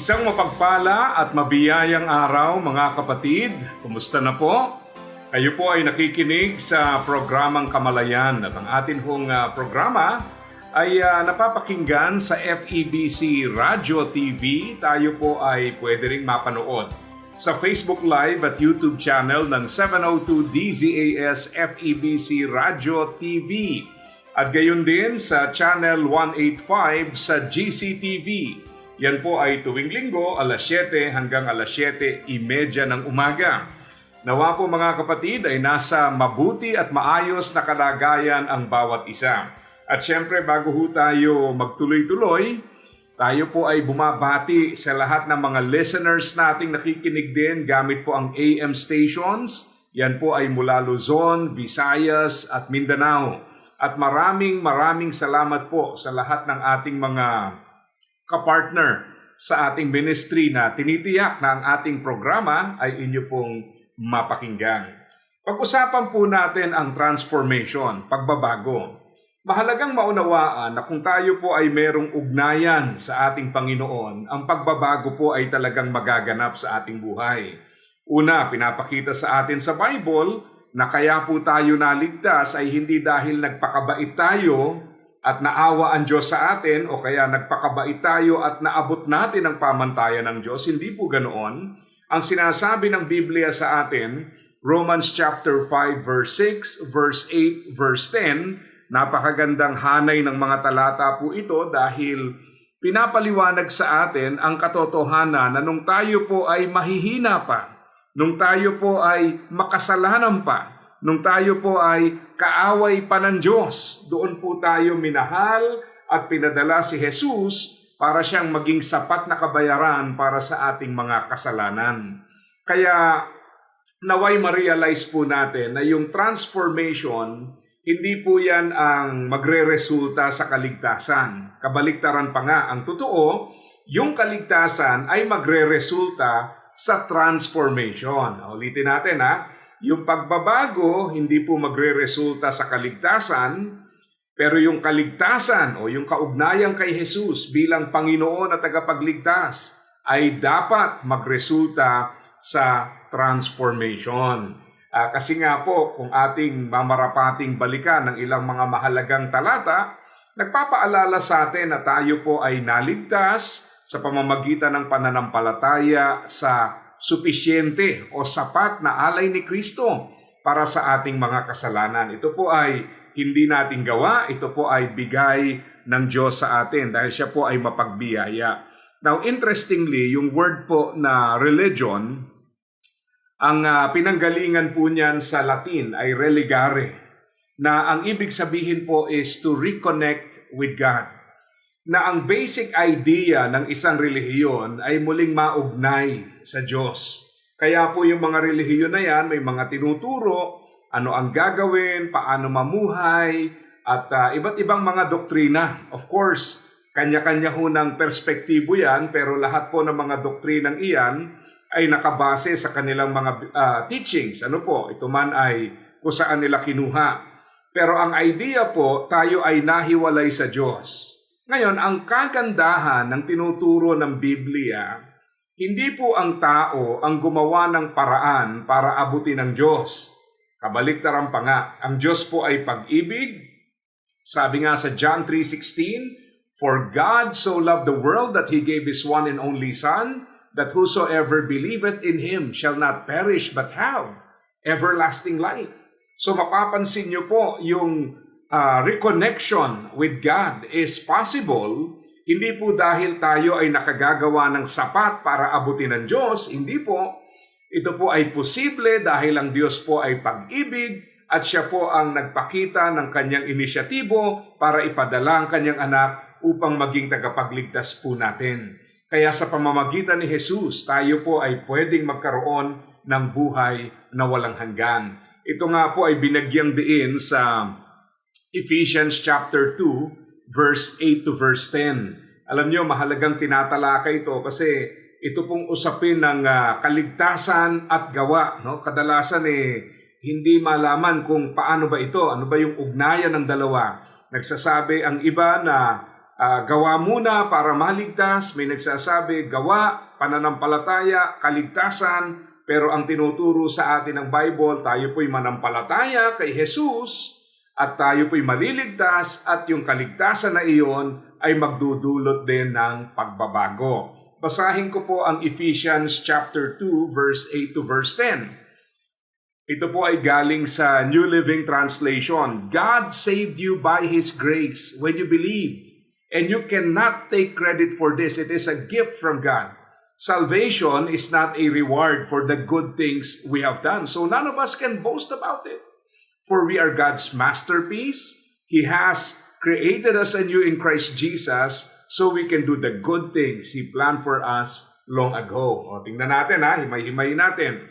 Isang mapagpala at mabiyayang araw mga kapatid. Kumusta na po? Kayo po ay nakikinig sa programang Kamalayan at ang atin hong ah, programa ay ah, napapakinggan sa FEBC Radio TV. Tayo po ay pwede ring mapanood sa Facebook Live at YouTube channel ng 702 DZAS FEBC Radio TV. At gayon din sa channel 185 sa GCTV. Yan po ay tuwing linggo, alas 7 hanggang alas 7.30 ng umaga. Nawa po mga kapatid ay nasa mabuti at maayos na kalagayan ang bawat isa. At syempre bago ho tayo magtuloy-tuloy, tayo po ay bumabati sa lahat ng mga listeners nating nakikinig din gamit po ang AM stations. Yan po ay mula Luzon, Visayas at Mindanao. At maraming maraming salamat po sa lahat ng ating mga kapartner sa ating ministry na tinitiyak na ang ating programa ay inyo pong mapakinggan. Pag-usapan po natin ang transformation, pagbabago. Mahalagang maunawaan na kung tayo po ay merong ugnayan sa ating Panginoon, ang pagbabago po ay talagang magaganap sa ating buhay. Una, pinapakita sa atin sa Bible na kaya po tayo naligtas ay hindi dahil nagpakabait tayo at naawa ang Diyos sa atin o kaya nagpakabait tayo at naabot natin ang pamantayan ng Diyos. Hindi po ganoon. Ang sinasabi ng Biblia sa atin, Romans chapter 5 verse 6, verse 8, verse 10, napakagandang hanay ng mga talata po ito dahil pinapaliwanag sa atin ang katotohanan na nung tayo po ay mahihina pa, nung tayo po ay makasalanan pa, nung tayo po ay kaaway pa ng Diyos, doon po tayo minahal at pinadala si Jesus para siyang maging sapat na kabayaran para sa ating mga kasalanan. Kaya naway ma-realize po natin na yung transformation, hindi po yan ang magre-resulta sa kaligtasan. Kabaliktaran pa nga, ang totoo, yung kaligtasan ay magre-resulta sa transformation. Ulitin natin ha, yung pagbabago hindi po magre-resulta sa kaligtasan, pero yung kaligtasan o yung kaugnayan kay Jesus bilang Panginoon at tagapagligtas ay dapat magresulta sa transformation. Uh, kasi nga po, kung ating mamarapating balikan ng ilang mga mahalagang talata, nagpapaalala sa atin na tayo po ay naligtas sa pamamagitan ng pananampalataya sa supisyente o sapat na alay ni Kristo para sa ating mga kasalanan. Ito po ay hindi natin gawa, ito po ay bigay ng Diyos sa atin dahil siya po ay mapagbiyaya. Now, interestingly, yung word po na religion, ang uh, pinanggalingan po niyan sa Latin ay religare, na ang ibig sabihin po is to reconnect with God. Na ang basic idea ng isang relihiyon ay muling maugnay sa Diyos. Kaya po yung mga relihiyon na yan, may mga tinuturo, ano ang gagawin, paano mamuhay, at uh, iba't ibang mga doktrina. Of course, kanya-kanya ho ng perspektibo yan, pero lahat po ng mga doktrinang iyan ay nakabase sa kanilang mga uh, teachings. Ano po, ito man ay kung saan nila kinuha. Pero ang idea po, tayo ay nahiwalay sa Diyos. Ngayon, ang kagandahan ng tinuturo ng Biblia, hindi po ang tao ang gumawa ng paraan para abutin ng Diyos Kabaliktaran pa nga, ang Diyos po ay pag-ibig. Sabi nga sa John 3.16, For God so loved the world that He gave His one and only Son, that whosoever believeth in Him shall not perish but have everlasting life. So mapapansin niyo po yung uh, reconnection with God is possible hindi po dahil tayo ay nakagagawa ng sapat para abutin ng Diyos, hindi po, ito po ay posible dahil ang Diyos po ay pag-ibig at siya po ang nagpakita ng kanyang inisyatibo para ipadala ang kanyang anak upang maging tagapagligtas po natin. Kaya sa pamamagitan ni Jesus, tayo po ay pwedeng magkaroon ng buhay na walang hanggan. Ito nga po ay binagyang diin sa Ephesians chapter 2, verse 8 to verse 10. Alam niyo, mahalagang tinatalakay ito kasi ito pong usapin ng ah, kaligtasan at gawa. No? Kadalasan eh, hindi malaman kung paano ba ito, ano ba yung ugnayan ng dalawa. Nagsasabi ang iba na ah, gawa muna para maligtas, may nagsasabi gawa, pananampalataya, kaligtasan, pero ang tinuturo sa atin ng Bible, tayo po'y manampalataya kay Jesus at tayo po'y maliligtas at yung kaligtasan na iyon ay magdudulot din ng pagbabago. Basahin ko po ang Ephesians chapter 2 verse 8 to verse 10. Ito po ay galing sa New Living Translation. God saved you by His grace when you believed. And you cannot take credit for this. It is a gift from God. Salvation is not a reward for the good things we have done. So none of us can boast about it. For we are God's masterpiece. He has created us anew in Christ Jesus so we can do the good things He planned for us long ago. O, tingnan natin ha, himay-himay natin.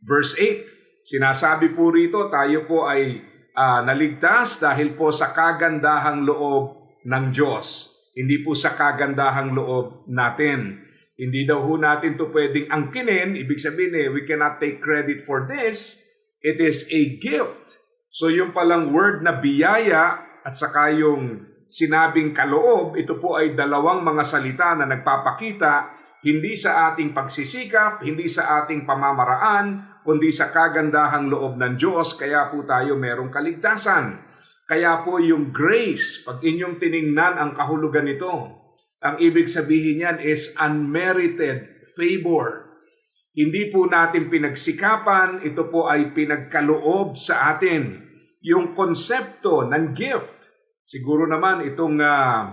Verse 8, sinasabi po rito, tayo po ay ah, naligtas dahil po sa kagandahang loob ng Diyos. Hindi po sa kagandahang loob natin. Hindi daw ho natin to pwedeng angkinin. Ibig sabihin eh, we cannot take credit for this. It is a gift. So yung palang word na biyaya at saka yung sinabing kaloob, ito po ay dalawang mga salita na nagpapakita hindi sa ating pagsisikap, hindi sa ating pamamaraan, kundi sa kagandahang loob ng Diyos, kaya po tayo merong kaligtasan. Kaya po yung grace, pag inyong tiningnan ang kahulugan nito, ang ibig sabihin niyan is unmerited favor. Hindi po natin pinagsikapan, ito po ay pinagkaloob sa atin. Yung konsepto ng gift, siguro naman itong ah,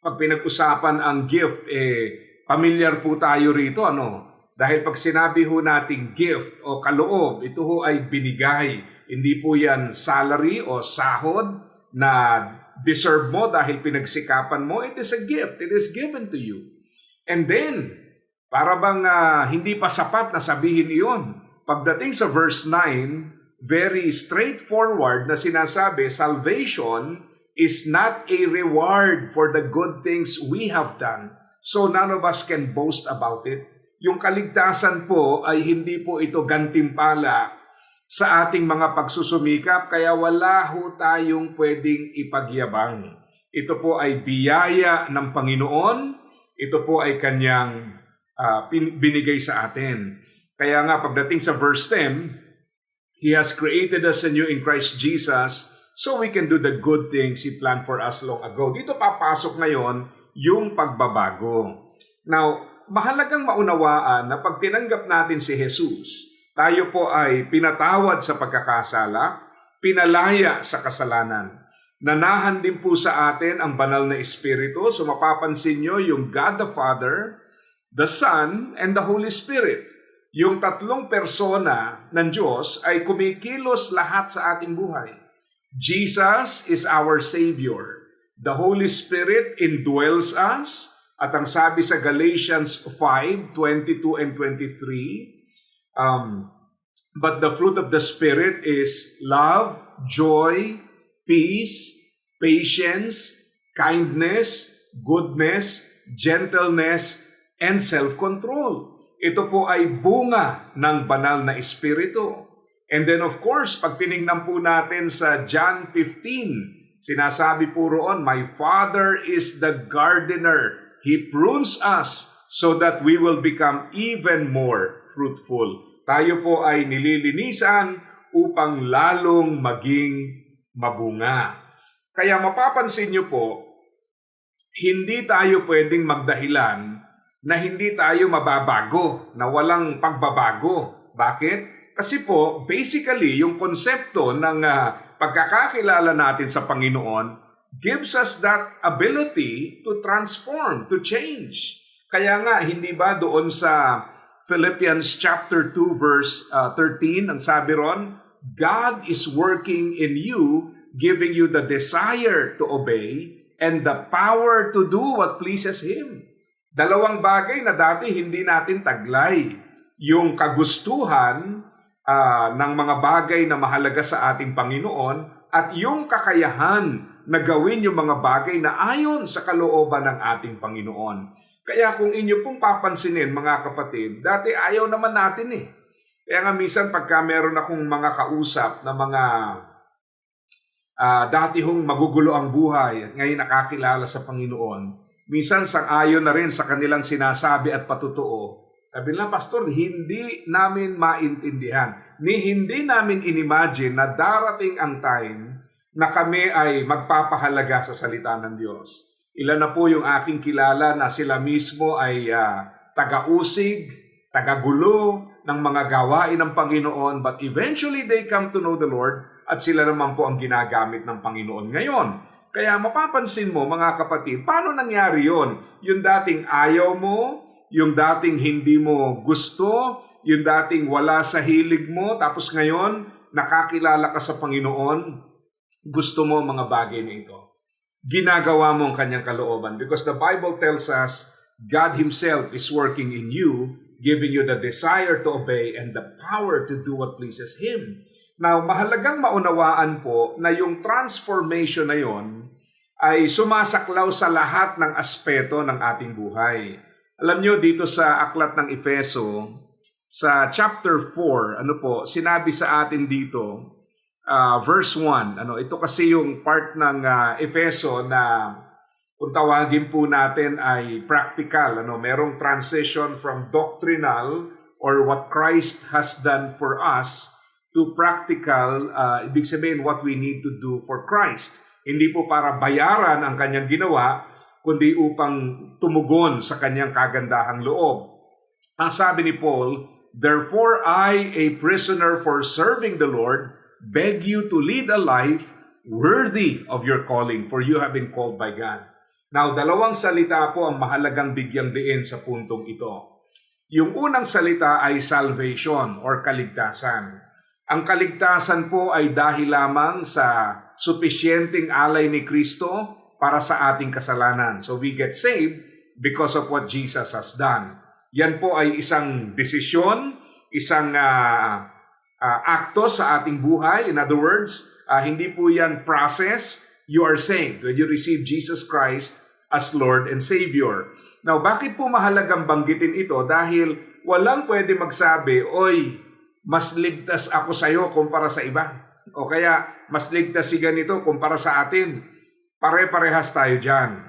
pag pinag-usapan ang gift, eh, Pamilyar po tayo rito, ano? Dahil pag sinabi ho nating gift o kaloob, ito ho ay binigay. Hindi po yan salary o sahod na deserve mo dahil pinagsikapan mo. It is a gift. It is given to you. And then, para bang ah, hindi pa sapat na sabihin iyon. Pagdating sa verse 9, very straightforward na sinasabi, salvation is not a reward for the good things we have done. So none of us can boast about it. Yung kaligtasan po ay hindi po ito gantimpala sa ating mga pagsusumikap kaya wala ho tayong pwedeng ipagyabang. Ito po ay biyaya ng Panginoon. Ito po ay kanyang pin- binigay sa atin. Kaya nga pagdating sa verse 10, He has created us anew in Christ Jesus so we can do the good things He planned for us long ago. Dito papasok ngayon yung pagbabago. Now, mahalagang maunawaan na pag tinanggap natin si Jesus, tayo po ay pinatawad sa pagkakasala, pinalaya sa kasalanan. Nanahan din po sa atin ang banal na Espiritu. So mapapansin nyo yung God the Father, the Son, and the Holy Spirit. Yung tatlong persona ng Diyos ay kumikilos lahat sa ating buhay. Jesus is our Savior. The Holy Spirit indwells us. At ang sabi sa Galatians 5, 22 and 23, um, But the fruit of the Spirit is love, joy, peace, patience, kindness, goodness, gentleness, and self-control. Ito po ay bunga ng banal na Espiritu. And then of course, pag tinignan po natin sa John 15, sinasabi po roon, My Father is the gardener. He prunes us so that we will become even more fruitful. Tayo po ay nililinisan upang lalong maging mabunga. Kaya mapapansin niyo po, hindi tayo pwedeng magdahilan na hindi tayo mababago, na walang pagbabago. Bakit? Kasi po, basically, yung konsepto ng ah, pagkakakilala natin sa Panginoon gives us that ability to transform, to change. Kaya nga, hindi ba doon sa Philippians chapter 2 verse ah, 13, ang sabi ron, God is working in you, giving you the desire to obey and the power to do what pleases Him. Dalawang bagay na dati hindi natin taglay. Yung kagustuhan ah, ng mga bagay na mahalaga sa ating Panginoon at yung kakayahan na gawin yung mga bagay na ayon sa kalooban ng ating Panginoon. Kaya kung inyo pong papansinin mga kapatid, dati ayaw naman natin eh. Kaya nga minsan pagka meron akong mga kausap na mga ah, dati hong magugulo ang buhay at ngayon nakakilala sa Panginoon, minsan sang-ayon na rin sa kanilang sinasabi at patutuo. Sabi nila, Pastor, hindi namin maintindihan, ni hindi namin inimagine na darating ang time na kami ay magpapahalaga sa salita ng Diyos. Ilan na po yung aking kilala na sila mismo ay ah, taga-usig, taga-gulo ng mga gawain ng Panginoon, but eventually they come to know the Lord at sila naman po ang ginagamit ng Panginoon ngayon. Kaya mapapansin mo mga kapatid, paano nangyari yon? Yung dating ayaw mo, yung dating hindi mo gusto, yung dating wala sa hilig mo, tapos ngayon nakakilala ka sa Panginoon, gusto mo mga bagay na ito. Ginagawa mo ang kanyang kalooban because the Bible tells us God Himself is working in you, giving you the desire to obey and the power to do what pleases Him. Now, mahalagang maunawaan po na yung transformation na yon ay sumasaklaw sa lahat ng aspeto ng ating buhay. Alam nyo, dito sa aklat ng Efeso, sa chapter 4, ano po, sinabi sa atin dito, uh, verse 1, ano, ito kasi yung part ng uh, Efeso na kung tawagin po natin ay practical, ano, merong transition from doctrinal or what Christ has done for us to practical, uh, ibig sabihin what we need to do for Christ. Hindi po para bayaran ang kanyang ginawa, kundi upang tumugon sa kanyang kagandahang loob. Ang sabi ni Paul, Therefore I, a prisoner for serving the Lord, beg you to lead a life worthy of your calling, for you have been called by God. Now, dalawang salita po ang mahalagang bigyang diin sa puntong ito. Yung unang salita ay salvation or kaligtasan. Ang kaligtasan po ay dahil lamang sa supisyenteng alay ni Kristo para sa ating kasalanan. So we get saved because of what Jesus has done. Yan po ay isang desisyon, isang uh, uh, akto sa ating buhay. In other words, uh, hindi po yan process. You are saved when you receive Jesus Christ as Lord and Savior. Now, bakit po mahalagang banggitin ito? Dahil walang pwede magsabi, Oy, mas ligtas ako sa iyo kumpara sa iba. O kaya, mas ligtas si ganito kumpara sa atin. Pare-parehas tayo dyan.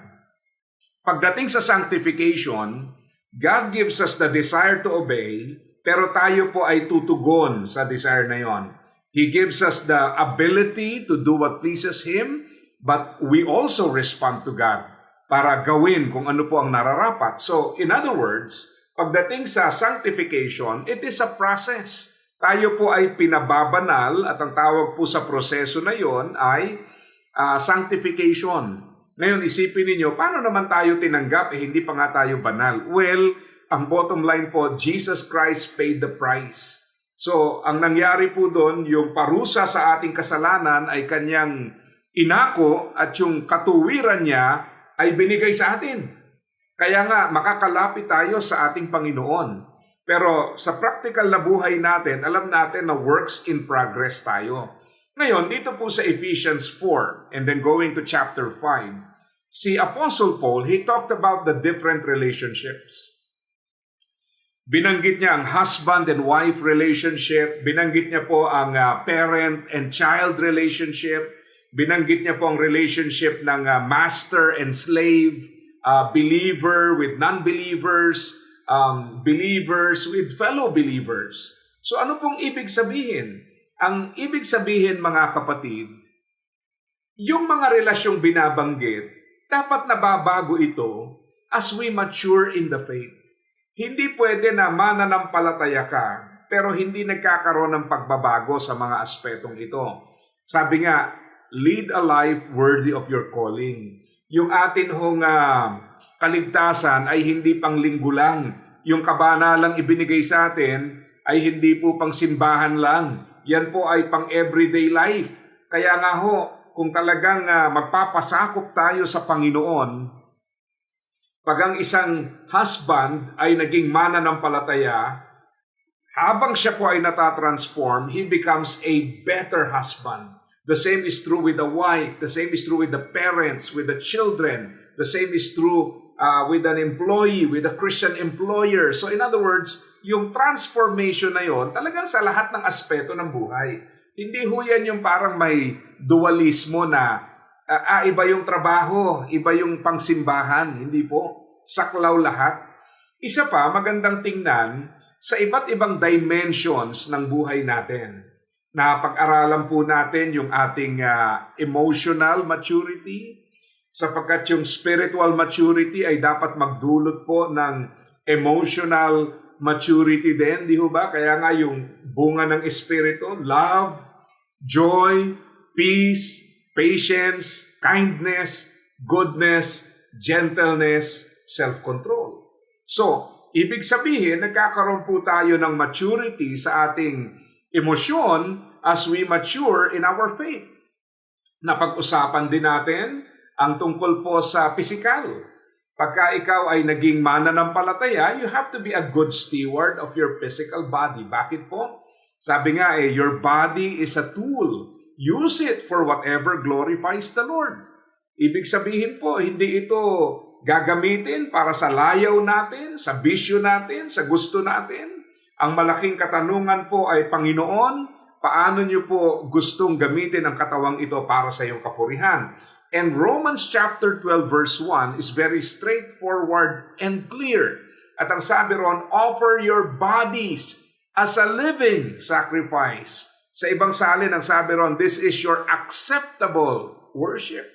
Pagdating sa sanctification, God gives us the desire to obey, pero tayo po ay tutugon sa desire na yon. He gives us the ability to do what pleases Him, but we also respond to God para gawin kung ano po ang nararapat. So, in other words, pagdating sa sanctification, it is a process. Tayo po ay pinababanal at ang tawag po sa proseso na yon ay uh, sanctification. Ngayon, isipin ninyo, paano naman tayo tinanggap eh hindi pa nga tayo banal? Well, ang bottom line po, Jesus Christ paid the price. So, ang nangyari po doon, yung parusa sa ating kasalanan ay kanyang inako at yung katuwiran niya ay binigay sa atin. Kaya nga, makakalapit tayo sa ating Panginoon. Pero sa practical na buhay natin, alam natin na works in progress tayo. Ngayon, dito po sa Ephesians 4 and then going to chapter 5, si Apostle Paul, he talked about the different relationships. Binanggit niya ang husband and wife relationship, binanggit niya po ang uh, parent and child relationship, binanggit niya po ang relationship ng uh, master and slave, uh, believer with non-believers, um, believers with fellow believers. So ano pong ibig sabihin? Ang ibig sabihin mga kapatid, yung mga relasyong binabanggit, dapat nababago ito as we mature in the faith. Hindi pwede na mananampalataya ka pero hindi nagkakaroon ng pagbabago sa mga aspetong ito. Sabi nga, lead a life worthy of your calling. Yung atin hong uh, kaligtasan ay hindi pang linggo lang. Yung kabanalang ibinigay sa atin ay hindi po pang simbahan lang. Yan po ay pang everyday life. Kaya nga ho, kung talagang uh, magpapasakop tayo sa Panginoon, Pag ang isang husband ay naging mananampalataya, habang siya po ay natatransform, he becomes a better husband. The same is true with the wife. The same is true with the parents, with the children. The same is true uh, with an employee, with a Christian employer. So in other words, yung transformation na yon talagang sa lahat ng aspeto ng buhay. Hindi ho yan yung parang may dualismo na ah, ah, iba yung trabaho, iba yung pangsimbahan. Hindi po. Saklaw lahat. Isa pa, magandang tingnan sa iba't ibang dimensions ng buhay natin. Na pag-aralan po natin yung ating ah, emotional maturity, sapagkat yung spiritual maturity ay dapat magdulot po ng emotional maturity din, di ho ba? Kaya nga yung bunga ng espiritu, love, joy, peace, patience, kindness, goodness, gentleness, self-control. So, ibig sabihin, nagkakaroon po tayo ng maturity sa ating emosyon as we mature in our faith. Napag-usapan din natin ang tungkol po sa physical. Pagka ikaw ay naging mananampalataya, you have to be a good steward of your physical body. Bakit po? Sabi nga eh, your body is a tool. Use it for whatever glorifies the Lord. Ibig sabihin po, hindi ito gagamitin para sa layaw natin, sa bisyo natin, sa gusto natin. Ang malaking katanungan po ay, Panginoon, paano niyo po gustong gamitin ang katawang ito para sa iyong kapurihan? And Romans chapter 12 verse 1 is very straightforward and clear. At ang sabi ron, offer your bodies as a living sacrifice. Sa ibang salin, ang sabi ron, this is your acceptable worship.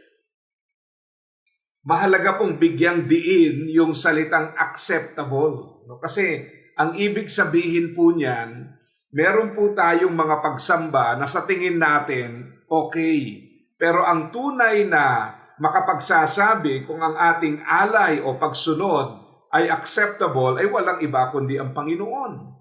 Mahalaga pong bigyang diin yung salitang acceptable. No? Kasi ang ibig sabihin po niyan, meron po tayong mga pagsamba na sa tingin natin, okay. Pero ang tunay na makapagsasabi kung ang ating alay o pagsunod ay acceptable ay walang iba kundi ang Panginoon.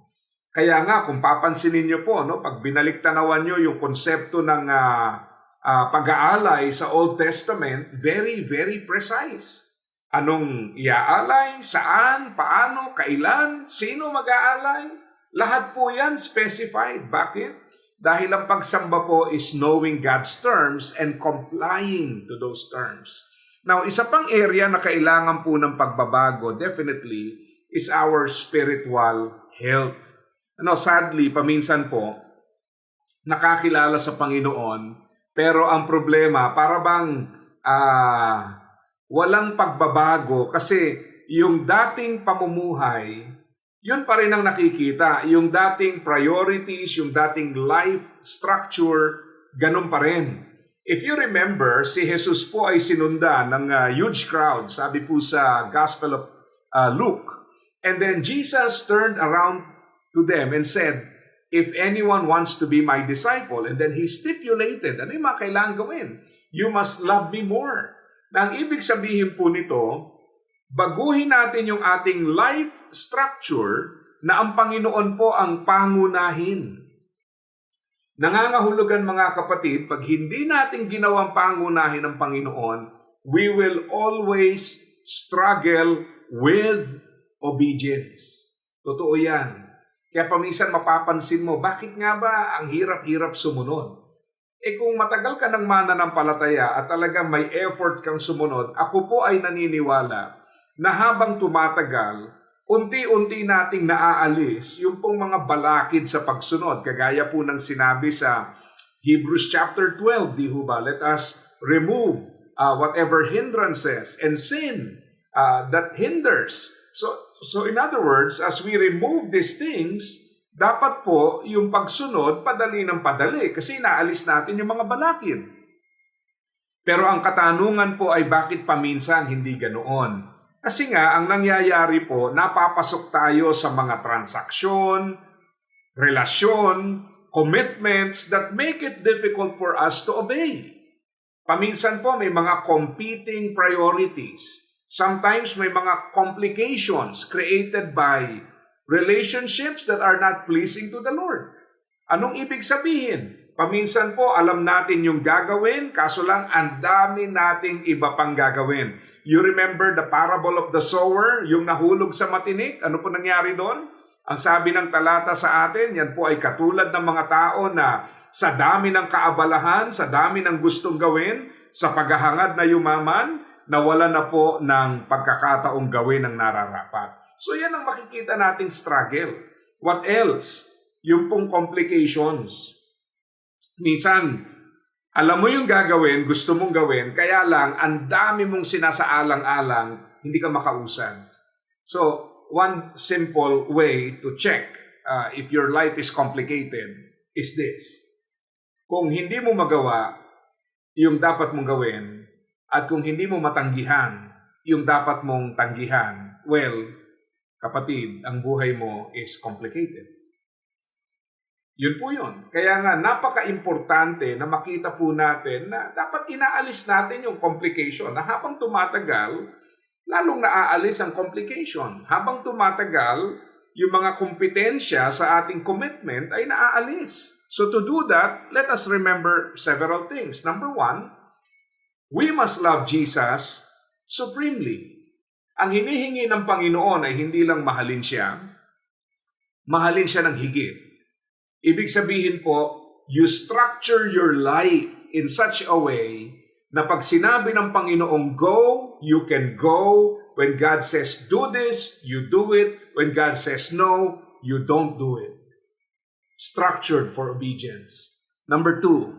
Kaya nga kung papansinin niyo po no pag binaliktanawan niyo yung konsepto ng ah, ah, pag-aalay sa Old Testament, very very precise. Anong iaalay, saan, paano, kailan, sino mag-aalay? Lahat po yan specified. Bakit? Dahil ang pagsamba po is knowing God's terms and complying to those terms. Now, isa pang area na kailangan po ng pagbabago, definitely, is our spiritual health. Ano, sadly, paminsan po, nakakilala sa Panginoon, pero ang problema, para bang ah, walang pagbabago kasi yung dating pamumuhay, yun pa rin ang nakikita. Yung dating priorities, yung dating life structure, ganun pa rin. If you remember, si Jesus po ay sinunda ng ah, huge crowd, sabi po sa Gospel of ah, Luke. And then Jesus turned around to them and said, If anyone wants to be my disciple, and then he stipulated, ano yung mga kailangan gawin? You must love me more. Na ang ibig sabihin po nito, baguhin natin yung ating life structure na ang Panginoon po ang pangunahin. Nangangahulugan mga kapatid, pag hindi natin ginawang pangunahin ng Panginoon, we will always struggle with obedience. Totoo yan. Kaya paminsan mapapansin mo, bakit nga ba ang hirap-hirap sumunod? Eh kung matagal ka ng mananampalataya at talagang may effort kang sumunod, ako po ay naniniwala na habang tumatagal, unti-unti nating naaalis yung pong mga balakid sa pagsunod. Kagaya po ng sinabi sa Hebrews chapter 12, di ho ba? Let us remove uh, whatever hindrances and sin uh, that hinders. So, so in other words, as we remove these things, dapat po yung pagsunod padali ng padali kasi naalis natin yung mga balakid. Pero ang katanungan po ay bakit paminsan hindi ganoon? Kasi nga, ang nangyayari po, napapasok tayo sa mga transaksyon, relasyon, commitments that make it difficult for us to obey. Paminsan po may mga competing priorities. Sometimes may mga complications created by relationships that are not pleasing to the Lord. Anong ibig sabihin? Paminsan po, alam natin yung gagawin, kaso lang ang dami nating iba pang gagawin. You remember the parable of the sower, yung nahulog sa matinik? Ano po nangyari doon? Ang sabi ng talata sa atin, yan po ay katulad ng mga tao na sa dami ng kaabalahan, sa dami ng gustong gawin, sa paghahangad na yumaman, nawala na po ng pagkakataong gawin ang nararapat. So yan ang makikita nating struggle. What else? Yung pong complications. Minsan, alam mo yung gagawin, gusto mong gawin, kaya lang, ang dami mong sinasaalang-alang, hindi ka makausad. So, one simple way to check uh, if your life is complicated is this. Kung hindi mo magawa yung dapat mong gawin, at kung hindi mo matanggihan yung dapat mong tanggihan, well, kapatid, ang buhay mo is complicated. Yun po yun. Kaya nga, napaka-importante na makita po natin na dapat inaalis natin yung complication na habang tumatagal, lalong naaalis ang complication. Habang tumatagal, yung mga kompetensya sa ating commitment ay naaalis. So to do that, let us remember several things. Number one, we must love Jesus supremely. Ang hinihingi ng Panginoon ay hindi lang mahalin siya, mahalin siya ng higit. Ibig sabihin po, you structure your life in such a way na pag sinabi ng Panginoong go, you can go. When God says do this, you do it. When God says no, you don't do it. Structured for obedience. Number two,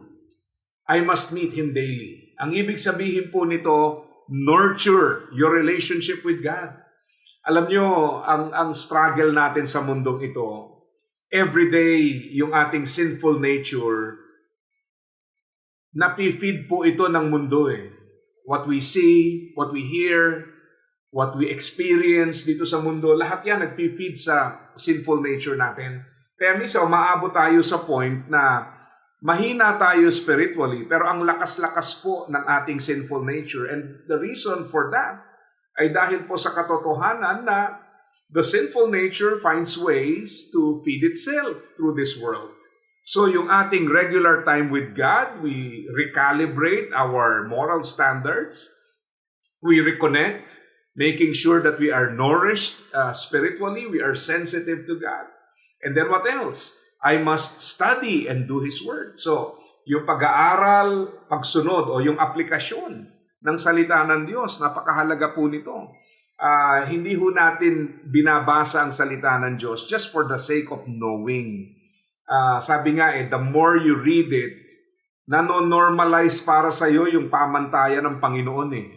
I must meet Him daily. Ang ibig sabihin po nito, nurture your relationship with God. Alam nyo, ang, ang struggle natin sa mundong ito, everyday yung ating sinful nature, napifeed po ito ng mundo eh. What we see, what we hear, what we experience dito sa mundo, lahat yan nagpifeed sa sinful nature natin. Kaya misa umaabot tayo sa point na mahina tayo spiritually, pero ang lakas-lakas po ng ating sinful nature. And the reason for that ay dahil po sa katotohanan na the sinful nature finds ways to feed itself through this world. So yung ating regular time with God, we recalibrate our moral standards, we reconnect, making sure that we are nourished uh, spiritually, we are sensitive to God. And then what else? I must study and do His Word. So, yung pag-aaral, pagsunod o yung aplikasyon ng salita ng Diyos, napakahalaga po nito. Ah, hindi ho natin binabasa ang salita ng Diyos just for the sake of knowing. Ah, sabi nga eh, the more you read it, nano-normalize para sa iyo yung pamantayan ng Panginoon eh.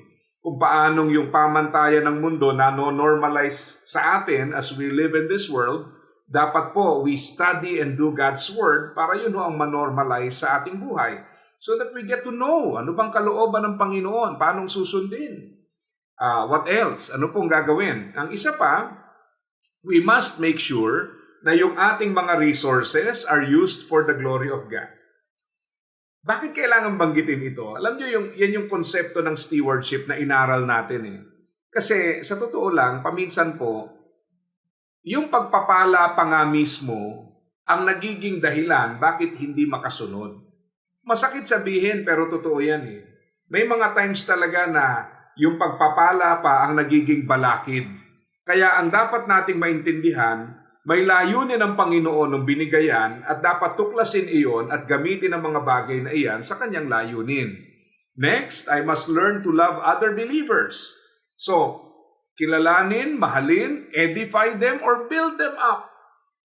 Kung paanong yung pamantayan ng mundo nano-normalize sa atin as we live in this world, dapat po we study and do God's Word para yun ho ang manormalize sa ating buhay. So that we get to know ano bang kalooban ng Panginoon, paanong susundin. Ah, what else? Ano pong gagawin? Ang isa pa, we must make sure na yung ating mga resources are used for the glory of God. Bakit kailangan banggitin ito? Alam nyo, yung, yan yung konsepto ng stewardship na inaral natin eh. Kasi sa totoo lang, paminsan po, yung pagpapala pa nga mismo ang nagiging dahilan bakit hindi makasunod. Masakit sabihin pero totoo yan eh. May mga times talaga na yung pagpapala pa ang nagiging balakid. Kaya ang dapat nating maintindihan, may layunin ng Panginoon ng binigayan at dapat tuklasin iyon at gamitin ang mga bagay na iyan sa kanyang layunin. Next, I must learn to love other believers. So, kilalanin, mahalin, edify them, or build them up.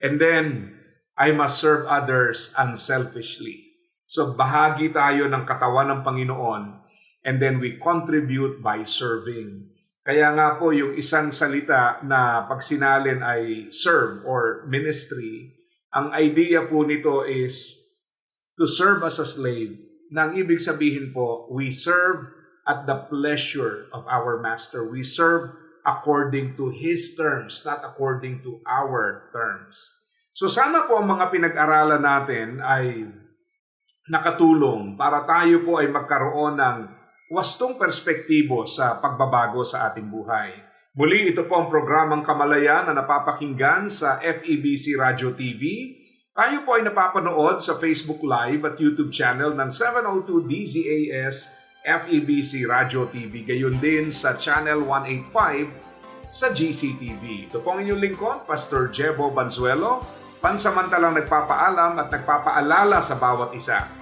And then, I must serve others unselfishly. So, bahagi tayo ng katawan ng Panginoon and then we contribute by serving. Kaya nga po yung isang salita na pag sinalin ay serve or ministry, ang idea po nito is to serve as a slave. Na ang ibig sabihin po, we serve at the pleasure of our master. We serve according to his terms, not according to our terms. So sana po ang mga pinag-aralan natin ay nakatulong para tayo po ay magkaroon ng wastong perspektibo sa pagbabago sa ating buhay. Muli, ito po ang programang Kamalayan na napapakinggan sa FEBC Radio TV Tayo po ay napapanood sa Facebook Live at YouTube channel ng 702 DZAS FEBC Radio TV. Gayon din sa Channel 185 sa GCTV. Ito po ang inyong lingkod, Pastor Jebo Banzuelo, pansamantalang nagpapaalam at nagpapaalala sa bawat isa